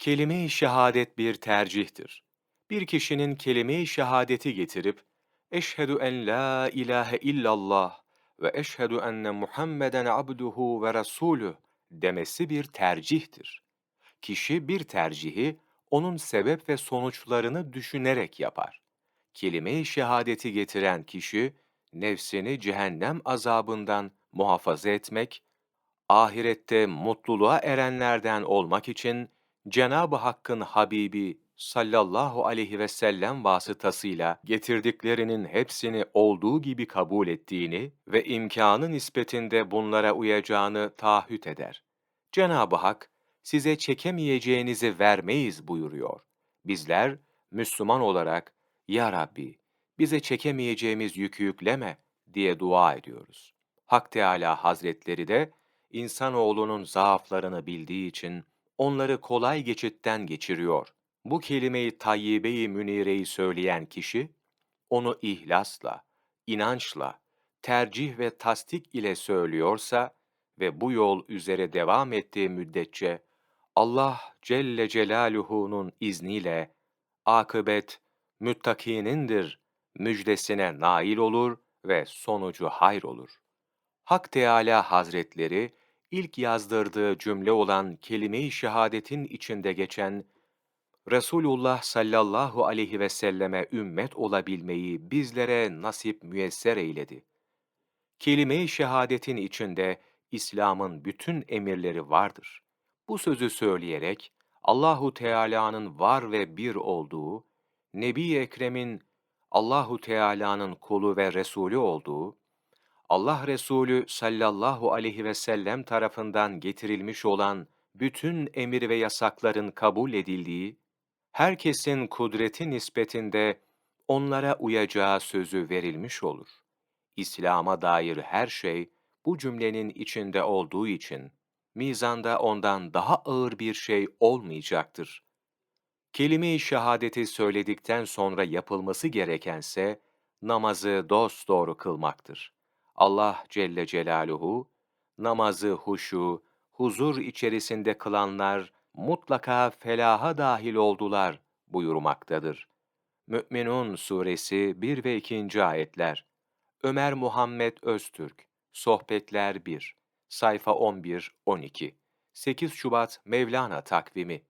Kelime-i şehadet bir tercihtir. Bir kişinin kelime-i şehadeti getirip, Eşhedü en la ilahe illallah ve eşhedü enne Muhammeden abduhu ve resulüh demesi bir tercihtir. Kişi bir tercihi onun sebep ve sonuçlarını düşünerek yapar. Kelime-i şehadeti getiren kişi, nefsini cehennem azabından muhafaza etmek, ahirette mutluluğa erenlerden olmak için Cenab-ı Hakk'ın Habibi sallallahu aleyhi ve sellem vasıtasıyla getirdiklerinin hepsini olduğu gibi kabul ettiğini ve imkanı nispetinde bunlara uyacağını taahhüt eder. Cenab-ı Hak, size çekemeyeceğinizi vermeyiz buyuruyor. Bizler, Müslüman olarak, Ya Rabbi, bize çekemeyeceğimiz yükü yükleme diye dua ediyoruz. Hak Teâlâ Hazretleri de, insanoğlunun zaaflarını bildiği için onları kolay geçitten geçiriyor. Bu kelimeyi tayyibe-i münireyi söyleyen kişi, onu ihlasla, inançla, tercih ve tasdik ile söylüyorsa ve bu yol üzere devam ettiği müddetçe, Allah Celle Celaluhu'nun izniyle, akıbet müttakinindir müjdesine nail olur ve sonucu hayr olur. Hak Teâlâ Hazretleri, ilk yazdırdığı cümle olan kelime-i şehadetin içinde geçen Resulullah sallallahu aleyhi ve selleme ümmet olabilmeyi bizlere nasip müyesser eyledi. Kelime-i şehadetin içinde İslam'ın bütün emirleri vardır. Bu sözü söyleyerek Allahu Teala'nın var ve bir olduğu, Nebi Ekrem'in Allahu Teala'nın kulu ve resulü olduğu, Allah Resulü sallallahu aleyhi ve sellem tarafından getirilmiş olan bütün emir ve yasakların kabul edildiği, herkesin kudreti nispetinde onlara uyacağı sözü verilmiş olur. İslam'a dair her şey bu cümlenin içinde olduğu için, mizanda ondan daha ağır bir şey olmayacaktır. Kelime-i şehadeti söyledikten sonra yapılması gerekense, namazı dosdoğru kılmaktır. Allah Celle Celaluhu, namazı huşu, huzur içerisinde kılanlar mutlaka felaha dahil oldular buyurmaktadır. Mü'minun Suresi 1 ve 2. ayetler. Ömer Muhammed Öztürk, Sohbetler 1, sayfa 11-12, 8 Şubat Mevlana takvimi